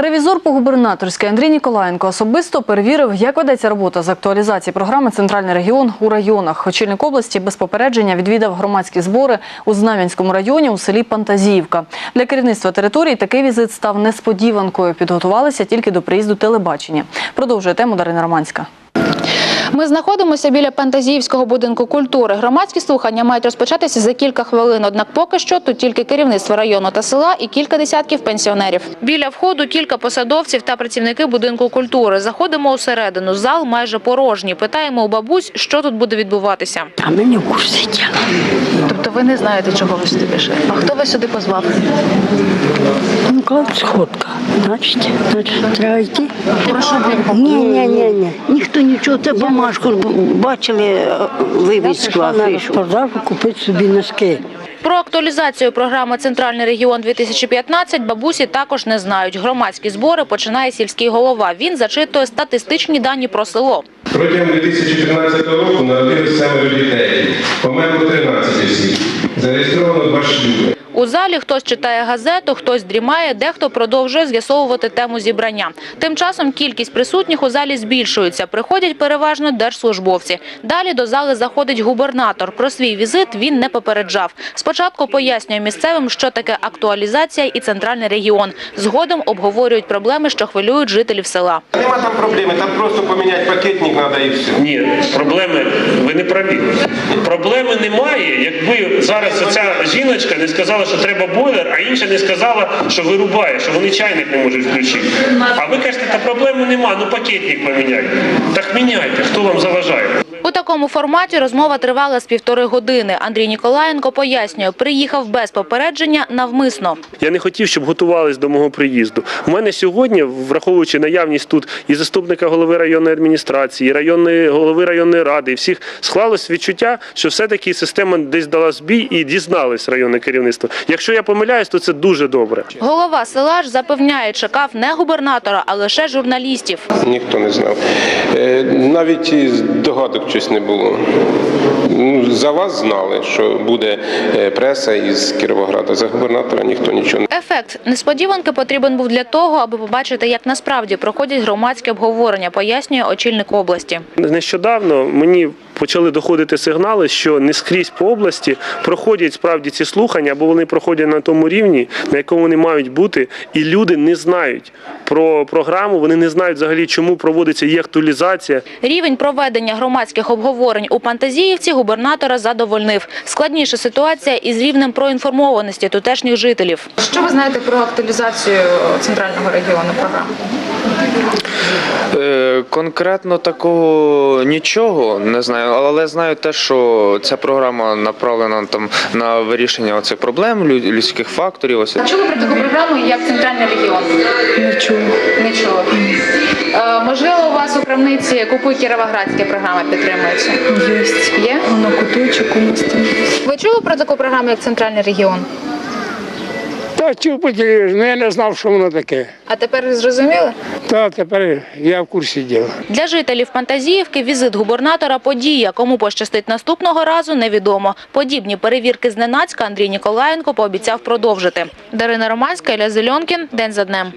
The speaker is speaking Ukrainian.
Ревізор по губернаторській Андрій Ніколаєнко особисто перевірив, як ведеться робота з актуалізації програми Центральний регіон у районах. Очільник області без попередження відвідав громадські збори у Знам'янському районі у селі Пантазіївка. Для керівництва території такий візит став несподіванкою. Підготувалися тільки до приїзду телебачення. Продовжує тему Дарина Романська. Ми знаходимося біля Пантазіївського будинку культури. Громадські слухання мають розпочатися за кілька хвилин. Однак поки що тут тільки керівництво району та села і кілька десятків пенсіонерів. Біля входу кілька посадовців та працівники будинку культури. Заходимо усередину. Зал майже порожній. Питаємо у бабусь, що тут буде відбуватися. А ми не в курсі діла. Тобто ви не знаєте, чого ви сюди пішли. А хто вас сюди позвав? Ну, кажуть, сходка. Значить, значить, треба йти. Прошу Ні, ні, ні, ні. Ніхто нічого, це бумажку бачили вивіску, афішу. Продажу купити собі носки. Про актуалізацію програми Центральний регіон 2015 бабусі також не знають. Громадські збори починає сільський голова. Він зачитує статистичні дані про село. Протягом 2015 року народилось семеро дітей, померло 13 осіб, зареєстровано два шлюби. У залі хтось читає газету, хтось дрімає, дехто продовжує з'ясовувати тему зібрання. Тим часом кількість присутніх у залі збільшується. Приходять переважно держслужбовці. Далі до зали заходить губернатор. Про свій візит він не попереджав. Спочатку пояснює місцевим, що таке актуалізація і центральний регіон. Згодом обговорюють проблеми, що хвилюють жителів села. Нема там проблеми, там просто поміняти пакетник треба і все. Ні, проблеми ви не праві. Проблеми немає, якби зараз оця жіночка не сказала, що треба бойлер, а інша не сказала, що вирубає, що вони чайник не можуть включити. А ви кажете, та проблеми нема, ну пакетник поміняйте. Так міняйте, хто вам заважає? Такому форматі розмова тривала з півтори години. Андрій Ніколаєнко пояснює, приїхав без попередження навмисно. Я не хотів, щоб готувались до мого приїзду. У мене сьогодні, враховуючи наявність тут і заступника голови районної адміністрації, і районної голови районної ради, і всіх склалось відчуття, що все-таки система десь дала збій і дізналось районне керівництво. Якщо я помиляюсь, то це дуже добре. Голова села ж запевняє, чекав не губернатора, а лише журналістів. Ніхто не знав. Е, Навіть догадок щось не було. Ну, За вас знали, що буде е, преса із Кіровограда. За губернатора ніхто нічого не Ефект несподіванки потрібен був для того, аби побачити, як насправді проходять громадські обговорення, пояснює очільник області. Нещодавно мені почали доходити сигнали, що не скрізь по області проходять справді ці слухання, або вони проходять на тому рівні, на якому вони мають бути, і люди не знають про програму, вони не знають взагалі, чому проводиться її актуалізація. Рівень проведення громадських обговорень у Пантазіївці губернатора задовольнив. Складніша ситуація із рівнем проінформованості тутешніх жителів. Що ви знаєте про актуалізацію центрального регіону програми? Е, Конкретно такого нічого не знаю, але знаю те, що ця програма направлена там на вирішення оцих проблем, людських факторів. Ось Чули про таку програму, як центральний регіон? Не чую. Не чули. Е, можливо, у вас у крамниці купуй Кіровоградські програми підтримуються? Есть. Є? На куточек у нас там. Ви чули про таку програму, як центральний регіон? Та чув по телевізору, ну я не знав, що воно таке. А тепер зрозуміли? Так, тепер я в курсі діла. Для жителів Пантазіївки візит губернатора подія. Кому пощастить наступного разу, невідомо. Подібні перевірки зненацька Андрій Ніколаєнко пообіцяв продовжити. Дарина Романська, Ілля Зельонкін. День за днем.